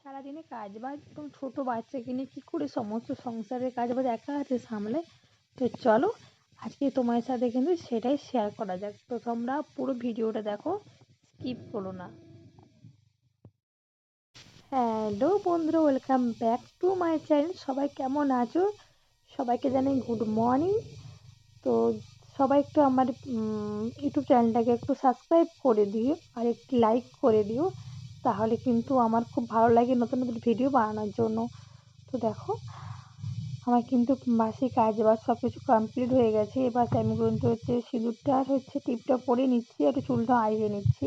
সারাদিনে কাজ বাজ এবং ছোটো বাচ্চাকে নিয়ে কী করে সমস্ত সংসারের কাজ বাজ একা হাতে সামলে? তো চলো, আজকে তোমার সাথে কিন্তু সেটাই শেয়ার করা যাক। তো তোমরা পুরো ভিডিওটা দেখো স্কিপ করো না। হ্যালো বন্ধুরা welcome back to my channel সবাই কেমন আছো? সবাইকে জানাই গুড মর্নিং তো সবাই একটু আমার ইউটিউব চ্যানেলটাকে একটু সাবস্ক্রাইব করে দিও, আর একটি লাইক করে দিও। তাহলে কিন্তু আমার খুব ভালো লাগে নতুন নতুন ভিডিও বানানোর জন্য। তো দেখো, আমার কিন্তু বাসি কাজ বাজ সব কিছু কমপ্লিট হয়ে গেছে। এবার আমি কিন্তু হচ্ছে সিঁদুরটা আর হচ্ছে টিপটা পরে নিচ্ছি, একটু চুলটা আইয়ে নিচ্ছি।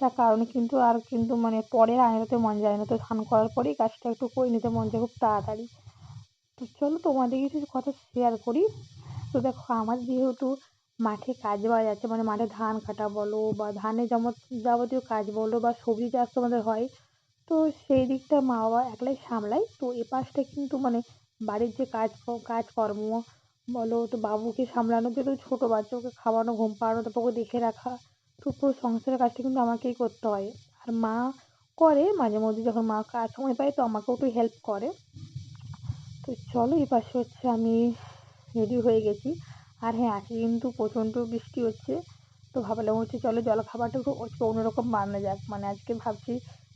তার কারণে কিন্তু আর কিন্তু মানে পরে আয়নাতে মন যায় না। তো স্নান করার পরেই কাজটা একটু করে নিতে মন যায় খুব তাড়াতাড়ি। তো চলো তোমাদের কিছু কথা শেয়ার করি। তো দেখো, আমার যেহেতু মাঠে কাজ বাজ আছে মানে মাঠে ধান কাটা বলো বা ধানে যেমন যাবতীয় কাজ বলো বা সবজি চাষ তোমাদের হয়, তো সেই দিকটা মা বাবা একলাই সামলায় তো এ পাশটা কিন্তু মানে বাড়ির যে কাজ, কাজকর্ম বলো, তো বাবুকে সামলানো যেহেতু ছোটো বাচ্চা ওকে খাওয়ানো, ঘুম পাড়ানো, তারপর ওকে দেখে রাখা, তো পুরো সংসারের কাজটা কিন্তু আমাকেই করতে হয়। আর মা করে মাঝে মধ্যে যখন মা কাজ সময় পায়, তো আমাকেও একটু হেল্প করে। তো চলো এই পাশে হচ্ছে আমি রেডি হয়ে গেছি। আর হ্যাঁ আজকে কিন্তু প্রচণ্ড বৃষ্টি হচ্ছে। তো ভাবলাম হচ্ছে চলো জলখাবারটা একটু অন্যরকম বানানো যাক। মানে আজকে ভাবছি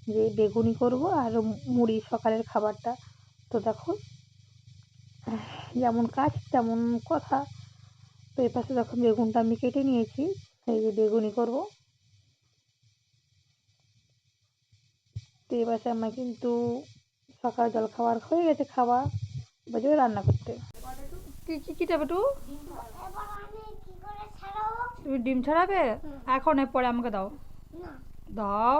যে বেগুনি করব আর মুড়ি সকালের খাবারটা। তো দেখো, যেমন কাজ তেমন কথা। তো এ পাশে যখন বেগুনটা আমি কেটে নিয়েছি। এই যে বেগুনি করব। তো এ পাশে আমার কিন্তু সকাল জলখাবার হয়ে গেছে খাওয়া। এবার রান্না করতে। কি কি কি টু তুমি ডিম ছাড়াবে? এখন এর পরে আমাকে দাও। দাও।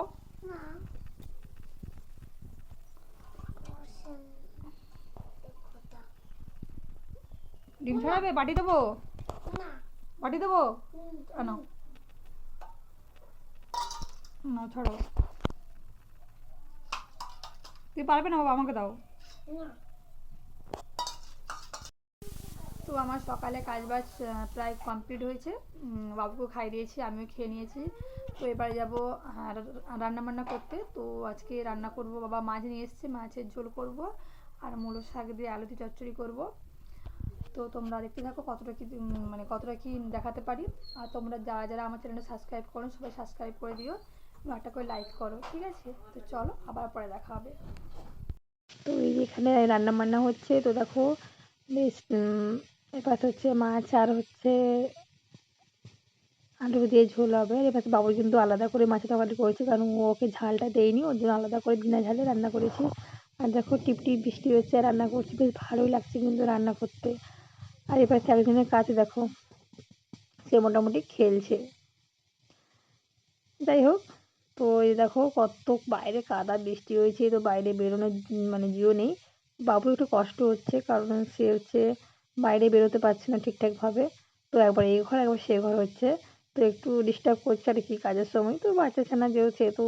ডিম ছাড়াবে? বাটি দেবো? বাটি দেবো? না না ছাড়ো। তুই পারবে না বাবা আমাকে দাও। তো আমার সকালে কাজ বাজ প্রায় কমপ্লিট হয়েছে। বাবুকে খাইয়ে দিয়েছি, আমিও খেয়ে নিয়েছি। তো এবারে যাব রান্না বান্না করতে। তো আজকে রান্না করব, বাবা মাছ নিয়ে এসছে, মাছের ঝোল করব, আর মূলো শাক দিয়ে আলু দিয়ে চচ্চড়ি করব। তো তোমরা দেখতে থাকো কতটা কি মানে কতটা কি দেখাতে পারি। আর তোমরা যারা যারা আমার চ্যানেলটা সাবস্ক্রাইব করো, সবাই সাবস্ক্রাইব করে দিও। একটা করে লাইক করো, ঠিক আছে? তো চলো, আবার পরে দেখা হবে। তো এই এখানে রান্না বান্না হচ্ছে, তো দেখো, বেশ এবার হচ্ছে মাছ, আর হচ্ছে আলু দিয়ে ঝোল হবে। আর এবার বাবু কিন্তু আলাদা করে মাছের তরকারি করেছে, কারণ ওকে ঝালটা দেয়নি, ওর জন্য আলাদা করে বিনা ঝালে রান্না করেছি। আর দেখো টিপটিপ বৃষ্টি হচ্ছে, আর রান্না করছি, বেশ ভালোই লাগছে কিন্তু রান্না করতে। আর এবার একজনের কাছে দেখো, সে মোটামুটি খেলছে। যাই হোক, তো এই দেখো কত বাইরে কাদা বৃষ্টি হয়েছে, তো বাইরে বেরোনোর মানে জিও নেই। বাবু একটু কষ্ট হচ্ছে, কারণ সে হচ্ছে বাইরে বেরোতে পারছে না ঠিকঠাকভাবে। তো একবার এই ঘর, একবার সে ঘর হচ্ছে। তো একটু ডিস্টার্ব করছে আর কি কাজের সময়। তো বাচ্চা ছানা যেহেতু, সে তো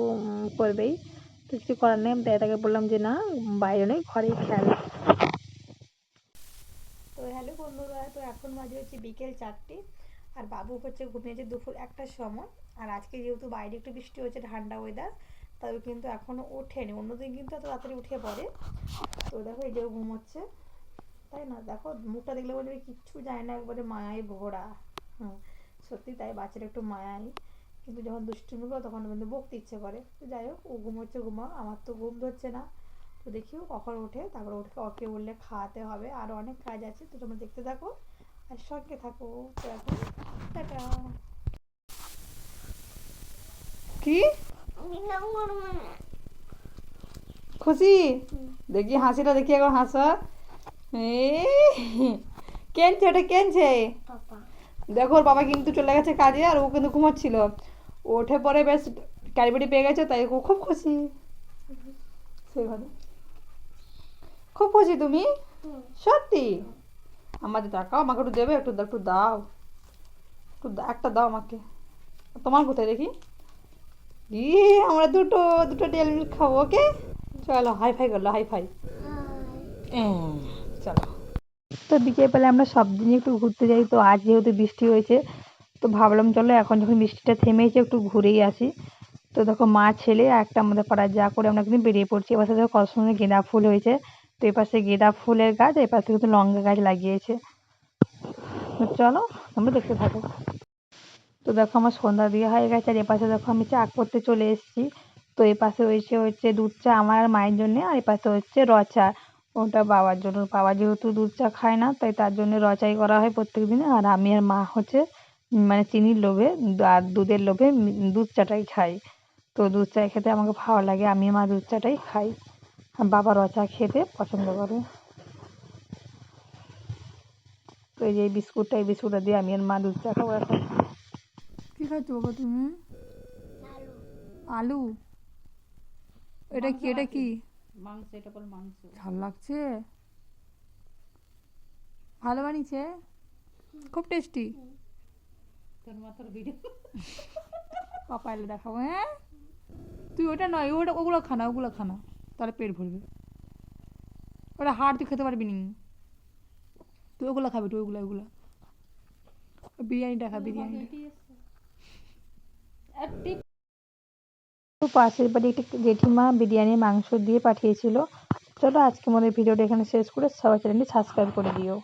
করবেই। তো কিছু করার নেই। তাই তাকে বললাম যে, না, বাইরে নেই ঘরেই খেল তো হ্যালো বন্ধুরা, তো এখন বাজে হচ্ছে বিকেল চারটে। আর বাবু হচ্ছে ঘুমিয়েছে দুপুর একটার সময়। আর আজকে যেহেতু বাইরে একটু বৃষ্টি হচ্ছে ঠান্ডা ওয়েদার তবে কিন্তু এখনও ওঠেনি। অন্যদিন কিন্তু এত তাড়াতাড়ি উঠে পড়ে। তো দেখো এই যে ঘুমোচ্ছে। তাই না? দেখো মুখটা দেখলে বলবে কিচ্ছু যায় না একবারে মায়ায় ভোরা। হ্যাঁ সত্যি তাই বাচ্চারা একটু মায়াই। কিন্তু যখন দুষ্টুমি করে তখন কিন্তু বকতে ইচ্ছে করে। তো যাই হোক ও ঘুমোচ্ছে ঘুমাও আমার তো ঘুম ধরছে না। তো দেখিও কখন ওঠে তারপরে উঠে ওকে বললে খাওয়াতে হবে। আরও অনেক কাজ আছে তো তোমরা দেখতে থাকো আর সঙ্গে থাকো। তো এখন টাটা। কি? খুশি? দেখি হাসিটা দেখি এখন হাসা। কেনছে ওটা কেনছে? দেখো ওর বাবা কিন্তু চলে গেছে কাজে আর ও কিন্তু ঘুমাচ্ছিল। ওঠে পরে বেশ ক্যারিবারি পেয়ে গেছে তাই ও খুব খুশি। সেইভাবে খুব খুশি তুমি? সত্যি? আমাদের টাকাও আমাকে একটু দেবে একটু একটু দাও। একটু একটা দাও আমাকে। তোমার কোথায় দেখি? ই আমরা দুটো দুটো ডেল মিল্ক খাব ওকে? চলো হাই ফাই করল হাই ফাই চলো। তো বিকেলবেলা আমরা সব দিনই একটু ঘুরতে যাই, তো আজ যেহেতু বৃষ্টি হয়েছে, তো ভাবলাম চলো এখন যখন বৃষ্টিটা থেমেছে একটু ঘুরেই আসি। তো দেখো মা, ছেলে একটা আমাদের পাড়ার যা করে আমরা কিন্তু বেরিয়ে পড়ছি। এপাশে দেখো কত সুন্দর গেঁদা ফুল হয়েছে। তো এপাশে গেঁদা ফুলের গাছ, এপাশে কিন্তু লঙ্কা গাছ লাগিয়েছে। তো চলো আমরা দেখতে থাকো। তো দেখো আমার সন্ধ্যা দিয়ে হয়ে গেছে আর এপাশে দেখো আমি চা করতে চলে এসেছি। তো এপাশে রয়েছে হচ্ছে দুধ চা আমার আর মায়ের জন্য, আর এপাশে হচ্ছে র চা। ওটা বাবার জন্য। বাবা যেহেতু দুধ চা খায় না তাই তার জন্য র চাই করা হয় প্রত্যেক দিনে আর আমি আর মা হচ্ছে মানে চিনির লোভে আর দুধের লোভে দুধ চাটাই খাই। তো দুধ চা খেতে আমাকে ভালো লাগে আমি মা দুধ চাটাই খাই। আর বাবা র চা খেতে পছন্দ করে। তো এই যে বিস্কুটটা এই বিস্কুটটা দিয়ে আমি আর মা দুধ চা খাব এখন। কি খাচ্ছ বাবা তুমি? আলু? এটা কি এটা কি? মাংস এটা বল মাংস। ঝাল লাগছে? ভালো বানিয়েছে? খুব টেস্টি। তোর মাথার ভিডিও। দেখাবো হ্যাঁ? তুই ওটা নয় ওটা ওগুলো খানা ওগুলো খানা তাহলে পেট ভরবে। ওটা হাড় তুই খেতে পারবি নি। তুই ওগুলো খাবি তুই ওগুলো ওগুলো। বিরিয়ানিটা খা বিরিয়ানিটা। তো পাশের বাড়ি একটি জেঠিমা বিরিয়ানির মাংস দিয়ে পাঠিয়েছিল। চলো আজকে আমাদের ভিডিওটা এখানে শেষ করে সবাই চ্যানেলটি সাবস্ক্রাইব করে দিও।